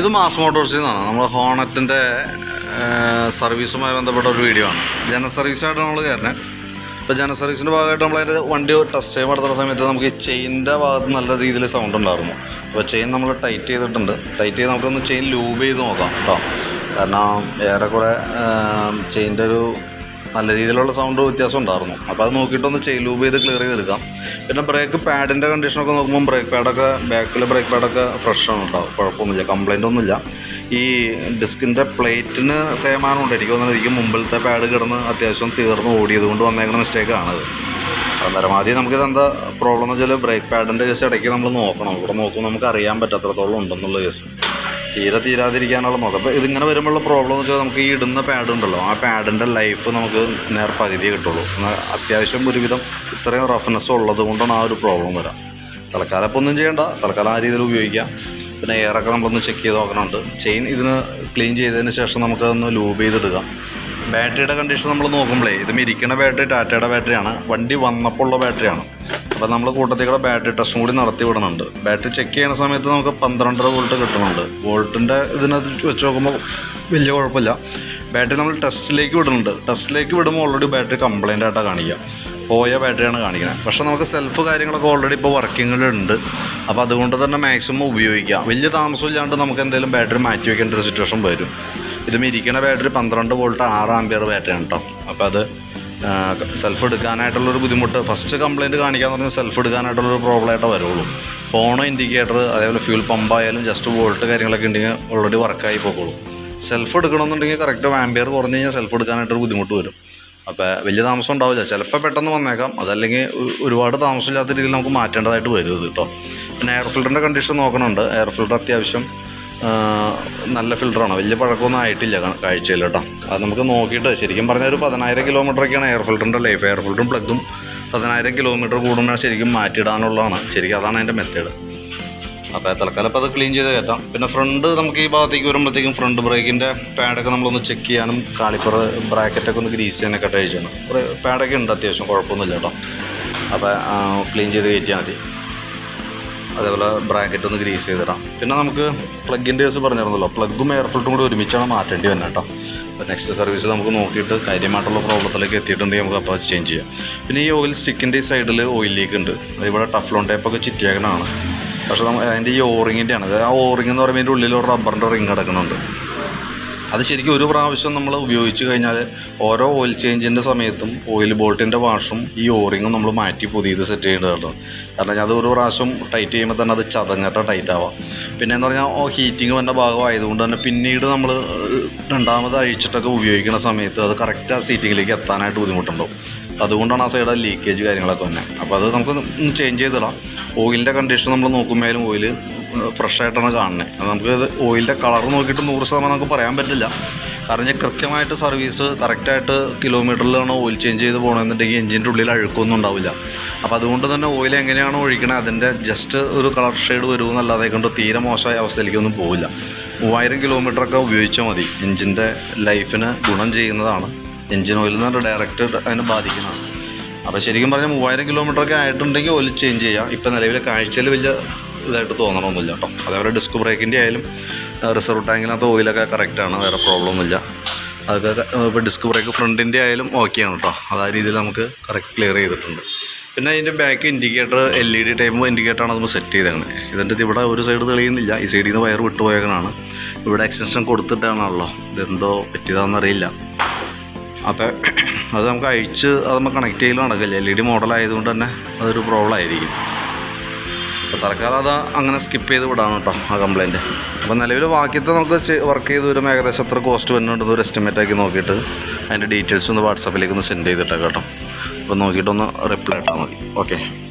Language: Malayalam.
ഇത് മാസ് മോട്ടോഴ്സിൽ നിന്നാണ് നമ്മൾ ഹോണറ്റിന്റെ സർവീസുമായി ബന്ധപ്പെട്ട ഒരു വീഡിയോ ആണ്. ജന സർവീസായിട്ട് നമ്മൾ കയറുന്നത് ഇപ്പോൾ ജന സർവീസിന്റെ ഭാഗമായിട്ട് നമ്മളതിന്റെ വണ്ടി ടെസ്റ്റ് ചെയ്യാൻ നടത്തുന്ന സമയത്ത് നമുക്ക് ഈ ചെയിന്റെ ഭാഗത്ത് നല്ല രീതിയിൽ സൗണ്ട് ഉണ്ടായിരുന്നു. അപ്പോൾ ചെയിൻ നമ്മൾ ടൈറ്റ് ചെയ്തിട്ടുണ്ട്. ടൈറ്റ് ചെയ്ത് നമുക്കൊന്ന് ചെയിൻ ലൂബ് ചെയ്ത് നോക്കാം കേട്ടോ. കാരണം ഏറെക്കുറെ ചെയിന്റെ ഒരു നല്ല രീതിയിലുള്ള സൗണ്ട് വ്യത്യാസം ഉണ്ടായിരുന്നു. അപ്പോൾ അത് നോക്കിയിട്ടൊന്ന് ചെയിൻ ലൂബ് ചെയ്ത് ക്ലിയർ ചെയ്തെടുക്കാം പിന്നെ ബ്രേക്ക് പാഡിന്റെ കണ്ടീഷനൊക്കെ നോക്കുമ്പോൾ ബ്രേക്ക് പാഡൊക്കെ ബാക്കിലെ ബ്രേക്ക് പാഡൊക്കെ ഫ്രഷ് ആണ് കേട്ടോ കുഴപ്പമൊന്നുമില്ല. കംപ്ലൈന്റ് ഒന്നുമില്ല. ഈ ഡിസ്കിന്റെ പ്ലേറ്റിന് തേമാനം ഉണ്ട് എനിക്ക് തോന്നുന്നത് എനിക്ക് മുമ്പിലത്തെ പാഡ് കിടന്ന് അത്യാവശ്യം തീർന്ന് ഓടിയത് കൊണ്ട് വന്നേക്കുന്ന മിസ്റ്റേക്കാണത് ആദ്യം നമുക്കിത് എന്താ പ്രോബ്ലം എന്ന് വെച്ചാൽ ബ്രേക്ക് പാഡിന്റെ കേസ് ഇടയ്ക്ക് നമ്മൾ നോക്കണം. ഇവിടെ നോക്കുമ്പോൾ നമുക്ക് അറിയാൻ പറ്റാത്തത്രത്തോളം ഉണ്ടെന്നുള്ള കേസ് തീരെ തീരാതിരിക്കാനുള്ള നോക്കാം. അപ്പോൾ ഇതിങ്ങനെ വരുമ്പോഴുള്ള പ്രോബ്ലം എന്ന് വെച്ചാൽ നമുക്ക് ഈ ഇടുന്ന പാഡ് ഉണ്ടല്ലോ ആ പാഡിന്റെ ലൈഫ് നമുക്ക് നേർ പകുതിയേ കിട്ടുള്ളൂ. അത്യാവശ്യം ഒരുവിധം ഇത്രയും റഫ്നെസ് ഉള്ളത് കൊണ്ടാണ് ആ ഒരു പ്രോബ്ലം വരാം. തൽക്കാലം ഇപ്പോൾ ഒന്നും ചെയ്യണ്ട. തൽക്കാലം ആ രീതിയിൽ ഉപയോഗിക്കാം. പിന്നെ എയറൊക്കെ നമ്മളൊന്ന് ചെക്ക് ചെയ്ത് നോക്കണമുണ്ട് ചെയിൻ ഇതിന് ക്ലീൻ ചെയ്തതിന് ശേഷം നമുക്കതൊന്ന് ലൂബ് ചെയ്തെടുക്കാം ബാറ്ററിയുടെ കണ്ടീഷൻ നമ്മൾ നോക്കുമ്പോഴേ ഇത് ഇരിക്കുന്ന ബാറ്ററി ടാറ്റയുടെ ബാറ്ററിയാണ് വണ്ടി വന്നപ്പോൾ ഉള്ള ബാറ്ററിയാണ് അപ്പോൾ നമ്മൾ കൂട്ടത്തിൽ കൂടെ ബാറ്ററി ടെസ്റ്റും കൂടി നടത്തി വിടുന്നുണ്ട്. ബാറ്ററി ചെക്ക് ചെയ്യുന്ന സമയത്ത് നമുക്ക് പന്ത്രണ്ടര വോൾട്ട് കിട്ടുന്നുണ്ട്. വോൾട്ടിന്റെ ഇതിനകത്ത് വെച്ച് നോക്കുമ്പോൾ വലിയ കുഴപ്പമില്ല. ബാറ്ററി നമ്മൾ ടെസ്റ്റിലേക്ക് വിടുന്നുണ്ട്. ടെസ്റ്റിലേക്ക് വിടുമ്പോൾ ഓൾറെഡി ബാറ്ററി കംപ്ലൈന്റ് ആയിട്ടാണ് കാണിക്കുക പോയ ബാറ്ററിയാണ് കാണിക്കുന്നത് പക്ഷേ നമുക്ക് സെൽഫ് കാര്യങ്ങളൊക്കെ ഓൾറെഡി ഇപ്പോൾ വർക്കിങ്ങിലുണ്ട് അപ്പോൾ അതുകൊണ്ട് തന്നെ മാക്സിമം ഉപയോഗിക്കാം. വലിയ താമസമില്ലാണ്ട് നമുക്ക് എന്തെങ്കിലും ബാറ്ററി മാറ്റി വയ്ക്കേണ്ട ഒരു സിറ്റുവേഷൻ വരും. ഇതും ഇരിക്കുന്ന ബാറ്ററി പന്ത്രണ്ട് വോൾട്ട് ആറ് ആംബിയർ ബാറ്ററിയാണ് കേട്ടോ അപ്പോൾ അത് സെൽഫ് എടുക്കാനായിട്ടുള്ളൊരു ബുദ്ധിമുട്ട്. ഫസ്റ്റ് കംപ്ലയിന്റ് കാണിക്കാന്ന് പറഞ്ഞാൽ സെൽഫ് എടുക്കാനായിട്ടുള്ളൊരു പ്രോബ്ലമായിട്ട് വരുള്ളൂ. ഫോണോ ഇൻഡിക്കേറ്റർ അതേപോലെ ഫ്യൂൽ പമ്പായാലും ജസ്റ്റ് വോൾട്ട് കാര്യങ്ങളൊക്കെ ഉണ്ടെങ്കിൽ ഓൾറെഡി വർക്കായി പോകുള്ളൂ സെൽഫ് എടുക്കണമെന്നുണ്ടെങ്കിൽ കറക്റ്റ് ആംബിയർ കുറഞ്ഞു കഴിഞ്ഞാൽ സെൽഫ് എടുക്കാനായിട്ടൊരു ബുദ്ധിമുട്ട് വരും. അപ്പോൾ വലിയ താമസം ഉണ്ടാവില്ല. ചിലപ്പോൾ പെട്ടെന്ന് വന്നേക്കാം. അതല്ലെങ്കിൽ ഒരുപാട് താമസമില്ലാത്ത രീതിയിൽ നമുക്ക് മാറ്റേണ്ടതായിട്ട് വരും ഇത് കേട്ടോ. പിന്നെ എയർ ഫിൽറ്ററിന്റെ കണ്ടീഷൻ നോക്കണുണ്ട്. എയർ ഫിൽറ്റർ അത്യാവശ്യം നല്ല ഫിൽറ്ററാണ് വലിയ പഴക്കമൊന്നും ആയിട്ടില്ല കാഴ്ചയിൽ കേട്ടോ. അത് നമുക്ക് നോക്കിയിട്ട് ശരിക്കും പറഞ്ഞാൽ ഒരു പതിനായിരം കിലോമീറ്ററൊക്കെയാണ് എയർ ഫിൽറ്ററിന്റെ ലൈഫ് എയർ ഫിൽറ്ററും പ്ലഗും പതിനായിരം കിലോമീറ്റർ കൂടുമ്പോൾ ശരിക്കും മാറ്റിയിടാനുള്ളതാണ്. ശരിക്കും അതാണ് അതിന്റെ മെത്തേഡ് അപ്പോൾ തൽക്കാലം അപ്പോൾ അത് ക്ലീൻ ചെയ്ത് കയറ്റാം. പിന്നെ ഫ്രണ്ട് നമുക്ക് ഈ ഭാഗത്തേക്ക് വരുമ്പോഴത്തേക്കും ഫ്രണ്ട് ബ്രേക്കിന്റെ പാഡൊക്കെ നമ്മളൊന്ന് ചെക്ക് ചെയ്യാനും കാലിപ്പർ ബ്രാക്കറ്റൊക്കെ ഒന്ന് ഗ്രീസ് ചെയ്യാനൊക്കെ കഴിച്ചാണ് പാഡൊക്കെ ഉണ്ട് അത്യാവശ്യം കുഴപ്പമൊന്നുമില്ല കേട്ടോ. അപ്പോൾ ക്ലീൻ ചെയ്ത് കയറ്റിയാൽ മതി. അതേപോലെ ബ്രാക്കറ്റ് ഒന്ന് ഗ്രീസ് ചെയ്തിടാം. പിന്നെ നമുക്ക് പ്ലഗിന്റെ കേസ് പറഞ്ഞിരുന്നല്ലോ. പ്ലഗും എയർ ഫിൽറ്ററും കൂടി ഒരുമിച്ചാണ് മാറ്റേണ്ടി വരുന്നത് കേട്ടോ. നെക്സ്റ്റ് സർവീസ് നമുക്ക് നോക്കിയിട്ട് കാര്യമായിട്ടുള്ള പ്രോബ്ലത്തിലേക്ക് എത്തിയിട്ടുണ്ടെങ്കിൽ നമുക്ക് അപ്പോൾ ചേഞ്ച് ചെയ്യാം. പിന്നെ ഈ ഓയിൽ സ്റ്റിക്കിന്റെ സൈഡിൽ ഓയിൽ ലീക്ക് ഉണ്ട്. അതിവിടെ ടഫ്ലോൺ ടൈപ്പൊക്കെ ചുറ്റിയേക്കണതാണ്. പക്ഷേ നമ്മൾ അതിന്റെ ഈ ഓറിങ്ങിന്റെ ആണ് ആ ഓറിങ് എന്ന് പറയുമ്പോൾ ഇതിന്റെ ഉള്ളിൽ ഒരു റബ്ബറിന്റെ റിങ് കിടക്കുന്നുണ്ട് അത് ശരിക്കും ഒരു പ്രാവശ്യം നമ്മൾ ഉപയോഗിച്ച് കഴിഞ്ഞാൽ ഓരോ ഓയിൽ ചേഞ്ചിന്റെ സമയത്തും ഓയിൽ ബോൾട്ടിന്റെ വാഷും ഈ ഓറിങ്ങും നമ്മൾ മാറ്റി പുതിയത് സെറ്റ് ചെയ്യേണ്ടതാണ് കാരണം അത് ഒരു പ്രാവശ്യം ടൈറ്റ് ചെയ്യുമ്പോൾ തന്നെ അത് ചതഞ്ഞിട്ട് ടൈറ്റ് ആവാം പിന്നെ എന്ന് പറഞ്ഞാൽ ഹീറ്റിംഗ് വന്ന ഭാഗമായതുകൊണ്ട് തന്നെ പിന്നീട് നമ്മൾ രണ്ടാമത് അഴിച്ചിട്ടൊക്കെ ഉപയോഗിക്കുന്ന സമയത്ത് അത് കറക്റ്റ് ആ സീറ്റിങ്ങിലേക്ക് എത്താനായിട്ട് ബുദ്ധിമുട്ടുണ്ടാവും. അതുകൊണ്ടാണ് ആ സൈഡ് ലീക്കേജ് കാര്യങ്ങളൊക്കെ തന്നെ അപ്പോൾ അത് നമുക്ക് ചേഞ്ച് ചെയ്തിടാം. ഓയിലിന്റെ കണ്ടീഷൻ നമ്മൾ നോക്കുമ്പോഴും ഓയിൽ ഫ്രഷ് ആയിട്ടാണ് കാണുന്നത് നമുക്ക് ഓയിലിന്റെ കളർ നോക്കിയിട്ട് നൂറ് ശതമാനം നമുക്ക് പറയാൻ പറ്റില്ല. കാരണം ഞാൻ കൃത്യമായിട്ട് സർവീസ് കറക്റ്റായിട്ട് കിലോമീറ്ററിലാണ് ഓയിൽ ചേഞ്ച് ചെയ്ത് പോകണമെന്നുണ്ടെങ്കിൽ എഞ്ചിന്റെ ഉള്ളിൽ അഴുക്കൊന്നും ഉണ്ടാവില്ല. അപ്പോൾ അതുകൊണ്ട് തന്നെ ഓയിൽ എങ്ങനെയാണ് ഒഴിക്കണത് അതിന്റെ ജസ്റ്റ് ഒരു കളർ ഷെയ്ഡ് വരുമെന്നല്ലാതെ കൊണ്ട് തീരെ മോശമായ അവസ്ഥയിലേക്കൊന്നും പോവില്ല. മൂവായിരം കിലോമീറ്ററൊക്കെ ഉപയോഗിച്ചാൽ മതി. എഞ്ചിന്റെ ലൈഫിന് ഗുണം ചെയ്യുന്നതാണ്. എഞ്ചിൻ ഓയിൽ എന്ന് പറഞ്ഞാൽ ഡയറക്റ്റ് അതിനെ ബാധിക്കുന്നതാണ്. അപ്പോൾ ശരിക്കും പറഞ്ഞാൽ മൂവായിരം കിലോമീറ്ററൊക്കെ ആയിട്ടുണ്ടെങ്കിൽ ഓയിൽ ചേഞ്ച് ചെയ്യാം. ഇപ്പോൾ നിലവിലെ കാഴ്ചയിൽ വലിയ ഇതായിട്ട് തോന്നണമൊന്നുമില്ല കേട്ടോ. അതേപോലെ ഡിസ്ക് ബ്രേക്കിന്റെ ആയാലും റിസർവ് ടാങ്കിനകത്ത് ഓയിലൊക്കെ കറക്റ്റാണ് വേറെ പ്രോബ്ലം ഒന്നുമില്ല. അതൊക്കെ ഇപ്പോൾ ഡിസ്ക് ബ്രേക്ക് ഫ്രണ്ടിന്റെ ആയാലും ആണ് കേട്ടോ. അത് ആ രീതിയിൽ നമുക്ക് കറക്റ്റ് ക്ലിയർ ചെയ്തിട്ടുണ്ട്. പിന്നെ അതിന്റെ back indicator L E D type ഇൻഡിക്കേറ്ററാണ് നമ്മൾ സെറ്റ് ചെയ്തേക്കുന്നത് ഇതിന്റെ ഇത് ഇവിടെ ഒരു സൈഡ് തെളിയുന്നില്ല. ഈ സൈഡിൽ നിന്ന് വയർ വിട്ടുപോയേക്കണാണ് ഇവിടെ എക്സ്റ്റൻഷൻ കൊടുത്തിട്ടാണല്ലോ. ഇതെന്തോ പറ്റിയതാണെന്നറിയില്ല അപ്പോൾ അത് നമുക്ക് അഴിച്ച് അത് നമ്മൾ കണക്ട് ചെയ്യലും നടക്കില്ല. എൽ ഇ ഡി മോഡലായതുകൊണ്ട് തന്നെ അതൊരു പ്രോബ്ലം ആയിരിക്കും. അപ്പോൾ തൽക്കാലം അത് അങ്ങനെ സ്കിപ്പ് ചെയ്ത് വിടാണ് കേട്ടോ ആ കംപ്ലയിന്റ് അപ്പോൾ നിലവിൽ ബാക്കിയത്തെ നമുക്ക് വർക്ക് ചെയ്ത് വരുമ്പോൾ ഏകദേശം എത്ര കോസ്റ്റ് വരുന്നുണ്ടെന്ന് ഒരു എസ്റ്റിമേറ്റ് ആക്കി നോക്കിയിട്ട് അതിന്റെ ഡീറ്റെയിൽസ് ഒന്ന് വാട്സാപ്പിലേക്ക് ഒന്ന് സെൻഡ് ചെയ്തിട്ടേക്കാം കേട്ടോ. അപ്പോൾ നോക്കിയിട്ടൊന്ന് റിപ്ലൈ ഇട്ടാൽ മതി. ഓക്കെ